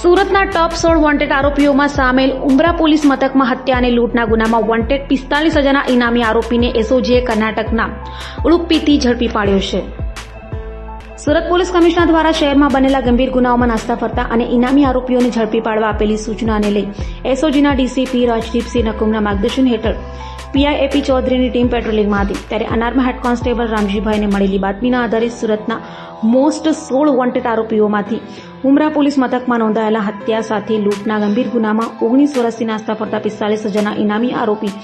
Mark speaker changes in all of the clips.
Speaker 1: સુરતના ટોપ સોળ વોન્ટેડ આરોપીઓમાં સામેલ ઉમરા પોલીસ મથકમાં હત્યા અને લૂંટના ગુનામાં વોન્ટેડ પિસ્તાલીસ હજારના ઇનામી આરોપીને એસઓજીએ કર્ણાટકના ઉડુપીથી ઝડપી પાડ્યો છે. સુરત પોલીસ કમિશનર દ્વારા શહેરમાં બનેલા ગંભીર ગુનાઓમાં નાસ્તા ફરતા અને ઇનામી આરોપીઓને ઝડપી પાડવા આપેલી સૂચનાને લઈ એસઓજીના ડીસીપી રાજદીપસિંહ નકુમના માર્ગદર્શન હેઠળ પીઆઈ એપી ચૌધરીની ટીમ પેટ્રોલિંગમાં હતી. ત્યારે અનારમાં હેડ કોન્સ્ટેબલ રામજીભાઈને મળેલી બાતમીના આધારે સુરતના મોસ્ટ સોળ વોન્ટેડ આરોપીઓમાંથી ઉમરા પોલીસ મથકમાં નોંધાયેલા હત્યા સાથે લૂંટના ગંભીર ગુનામાં ઓગણીસ વર્ષથી નાસ્તા ફરતા પિસ્તાલીસ હજારના ઇનામી આરોપી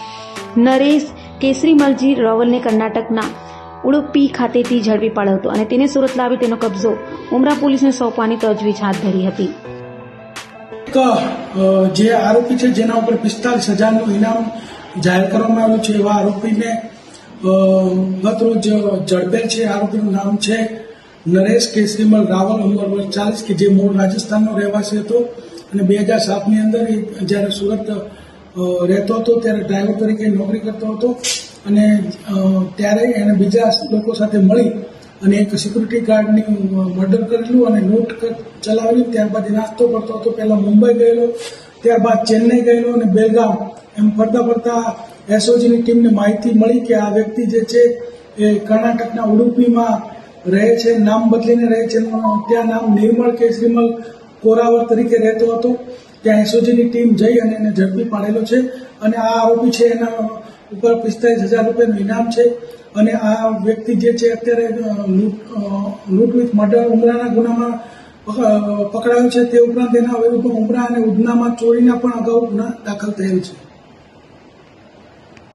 Speaker 1: નરેશ કેસરીમલજી રાવલને કર્ણાટકના ઉડુપી ખાતેથી ઝડપી પાડ્યો હતો અને તેને સુરત લાવી તેનો કબજો ઉમરા પોલીસને સોંપવાની તજવીજ હાથ ધરી હતી.
Speaker 2: જે આરોપી છે, જેના ઉપર પિસ્તાલીસ હજારનું ઇનામ જાહેર કરવામાં આવ્યું છે, એવા આરોપીને ગતરોજ ગત રોજ ઝડપેલ છે, આરોપીનું નામ છે નરેશ કેસરીમલ રાવલ, ઉંમર વર્ષ ચાલીસ, કે જે મૂળ રાજસ્થાનનો રહેવાસી હતો. અને બે હજાર સાતની અંદર જ્યારે સુરત રહેતો હતો ત્યારે ડ્રાઈવર તરીકે નોકરી કરતો હતો અને ત્યારે એને બીજા લોકો સાથે મળી અને એક સિક્યુરિટી ગાર્ડની મર્ડર કરેલું અને લૂંટ ચલાવેલી. ત્યારબાદ નાસ્તો કરતો હતો. પહેલા મુંબઈ ગયેલો ત્યારબાદ ચેન્નઈ ગયેલો અને બેલગામ. એમ ફરતા ફરતા એસઓજીની ટીમને માહિતી મળી કે આ વ્યક્તિ જે છે એ કર્ણાટકના ઉડુપીમાં રહે છે, નામ બદલીને રહે છે. ત્યાં નામ નિર્મળ કેસરીમલ કોરાવર તરીકે રહેતો હતો. ત્યાં એસઓજીની ટીમ જઈ અને એને ઝડપી પાડેલો છે. અને આ આરોપી છે, એના ઉપર પિસ્તાલીસ હજાર રૂપિયાનું ઇનામ છે. અને આ વ્યક્તિ જે છે, અત્યારે લૂંટ વિથ મર્ડર ઉમરાના ગુનામાં પકડાયો છે. તે ઉપરાંત એના વિરુદ્ધ ઉમરા અને ઉધનામાં ચોરીના પણ અગાઉ ગુના દાખલ થયેલ છે.